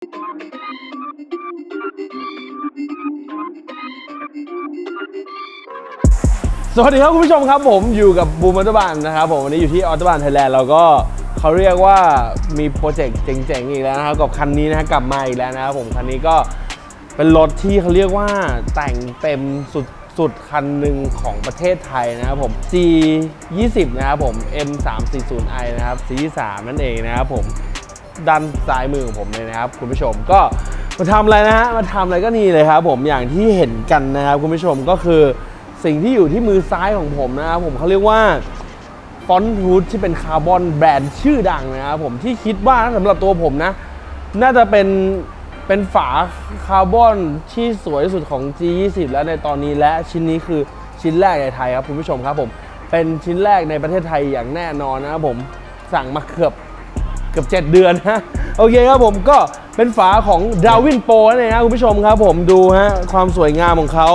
สวัสดีครับคุณผู้ชมครับผมอยู่กับบูมอัตบานนะครับผมวันนี้อยู่ที่ออตบานไทยแลนด์เราก็เขาเรียกว่ามีโปรเจกต์เจ๋งๆ อีกแล้วนะครับกับคันนี้นะฮะกลับมาอีกแล้วนะครับผมคันนี้ก็เป็นรถที่เขาเรียกว่าแต่งเต็มสุดสุดคันหนึ่งของประเทศไทยนะครับผม G 2 0นะครับผม M 3 4 0 i นะครับ C 3นั่นเองนะครับผม ด้านซ้ายมือของผมเลยนะครับคุณผู้ชมก็มาทำอะไรนะฮะมาทำอะไรก็นี่เลยครับ ผมอย่างที่เห็นกันนะครับคุณผู้ชมก็คือสิ่งที่อยู่ที่มือซ้ายของผมนะครับผมเขาเรียกว่าฟอนต์ฮูดที่เป็นคาร์บอนแบรนด์ชื่อดังนะครับผมที่คิดว่าสำหรับตัวผมนะ น่าจะเป็นเป็นฝาคาร์บอนที่สวยที่สุดของ G20 แล้วในตอนนี้และชิ้นนี้คือชิ้นแรกในไทยครับคุณผู้ชมครับผมเป็นชิ้นแรกในประเทศไทยอย่างแน่นอนนะครับผมสั่งมาเกือบ เกือบ 7 เดือนฮะโอเคครับผมก็เป็นฝาของดาวินโปนั่นเองนะคุณผู้ชมครับผมดูฮะความสวยงามของเขา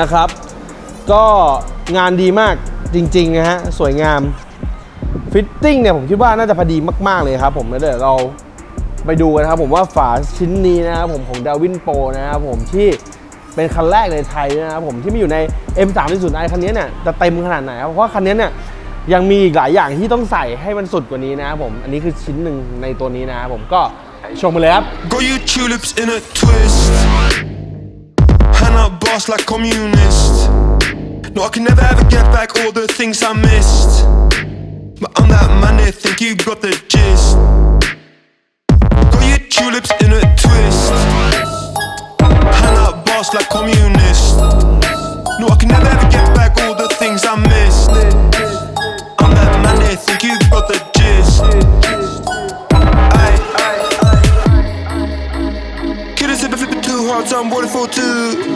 นะครับ ก็งานดีมากจริงๆนะฮะสวยงามฟิตติ้งเนี่ยผมคิดว่าน่าจะพอดีมาก ๆ เลยครับผมแล้วเดี๋ยวเราไปดูกันครับผมว่าฝาชิ้นนี้นะครับผมของดาวินโปนะครับผมที่เป็นคันแรกในไทยนะครับผมที่มีอยู่ใน M340i คันนี้เนี่ยจะเต็มขนาดไหนครับเพราะว่าคันนี้เนี่ย ยังมีอีกหลายอย่างที่ต้องใส่ให้มันสุดกว่านี้นะครับผม อันนี้คือชิ้นหนึ่งในตัวนี้นะครับผมก็ชมมาเลยครับ Got you tulips in a twist And I boss like communist. No, I can never ever get back all the things I missed. But I'm that man that think you got the gist. Got you tulips in a twist. Hand up boss like communist. No, I can never ever get back all the things I missed. I'm waiting for two.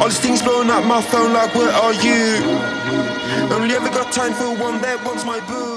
All these things blowing up my phone, like, where are you? Only ever got time for one that wants my boo.